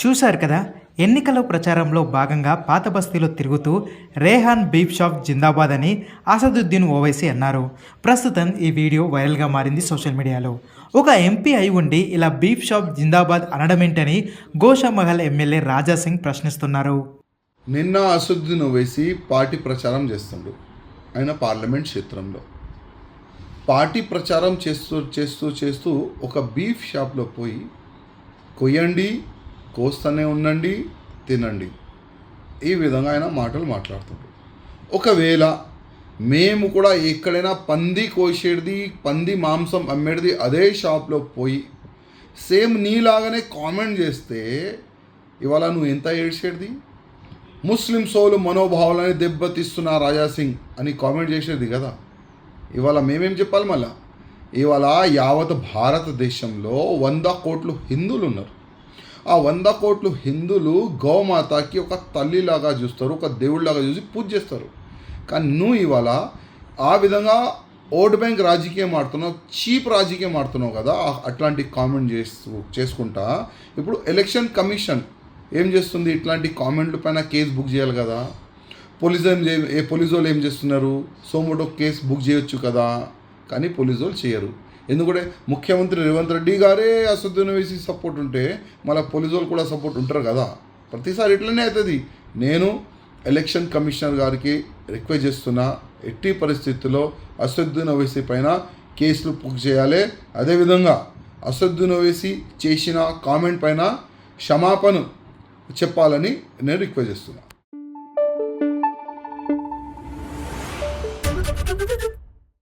చూశారు కదా ఎన్నికల ప్రచారంలో భాగంగా పాత బస్తీలో తిరుగుతూ రేహాన్ బీఫ్ షాప్ జిందాబాద్ అని అసదుద్దీన్ ఓవైసీ అన్నారు. ప్రస్తుతం ఈ వీడియో వైరల్గా మారింది సోషల్ మీడియాలో. ఒక ఎంపీ అయి ఉండి ఇలా బీఫ్ షాప్ జిందాబాద్ అనడమేంటని గోషామహల్ ఎమ్మెల్యే రాజా సింగ్ ప్రశ్నిస్తున్నారు. నిన్న అసదుద్దీన్ ఓవైసీ పార్టీ ప్రచారం చేస్తుండు ఆయన పార్లమెంట్ క్షేత్రంలో. పార్టీ ప్రచారం చేస్తూ చేస్తూ చేస్తూ ఒక బీఫ్ షాప్లో పోయి కొయ్యండి కోస్తూనే ఉండండి తినండి. ఈ విధంగా ఆయన మాటలు మాట్లాడుతుంటారు ఒకవేళ మేము కూడా ఎక్కడైనా పంది కోసేది పంది మాంసం అమ్మేది అదే షాప్లో పోయి సేమ్ నీలాగానే కామెంట్ చేస్తే ఇవాళ నువ్వు ఎంత ఏడ్చేది ముస్లిం సోలు మనోభావాలని దెబ్బతీస్తున్న రాజా సింగ్ అని కామెంట్ చేసేది కదా. ఇవాళ మేమేం చెప్పాలి మళ్ళా? ఇవాళ యావత్ భారతదేశంలో వంద కోట్లు హిందువులు ఉన్నారు. ఆ వంద కోట్లు హిందువులు గోమాతకి ఒక తల్లిలాగా చూస్తారు ఒక దేవుడిలాగా చూసి పూజ చేస్తారు. కానీ నువ్వు ఇవాళ ఆ విధంగా ఓట్ బ్యాంక్ రాజకీయం ఆడుతున్నావు చీప్ రాజకీయం ఆడుతున్నావు కదా అట్లాంటి కామెంట్ చేస్తూ చేసుకుంటా ఇప్పుడు ఎలక్షన్ కమిషన్ ఏం చేస్తుంది? ఇట్లాంటి కామెంట్ల పైన కేసు బుక్ చేయాలి కదా. పోలీసు ఏం ఏ పోలీసు వాళ్ళు ఏం చేస్తున్నారు? సోమోటో కేసు బుక్ చేయొచ్చు కదా? కానీ పోలీసు వాళ్ళు చేయరు. ఎందుకంటే ముఖ్యమంత్రి రేవంత్ రెడ్డి గారే అసదుద్దీన్ వేసి సపోర్ట్ ఉంటే మళ్ళీ పోలీసు వాళ్ళు కూడా సపోర్ట్ ఉంటారు కదా? ప్రతిసారి ఇట్లనే అవుతుంది. నేను ఎలక్షన్ కమిషనర్ గారికి రిక్వెస్ట్ చేస్తున్నా ఎట్టి పరిస్థితుల్లో అసదుద్దీన్ ఓవైసీ పైన కేసులు బుక్ చేయాలి. అదేవిధంగా అసదుద్దీన్ ఓవైసీ చేసిన కామెంట్ పైన క్షమాపణ చెప్పాలని నేను రిక్వెస్ట్ చేస్తున్నాను Thank you.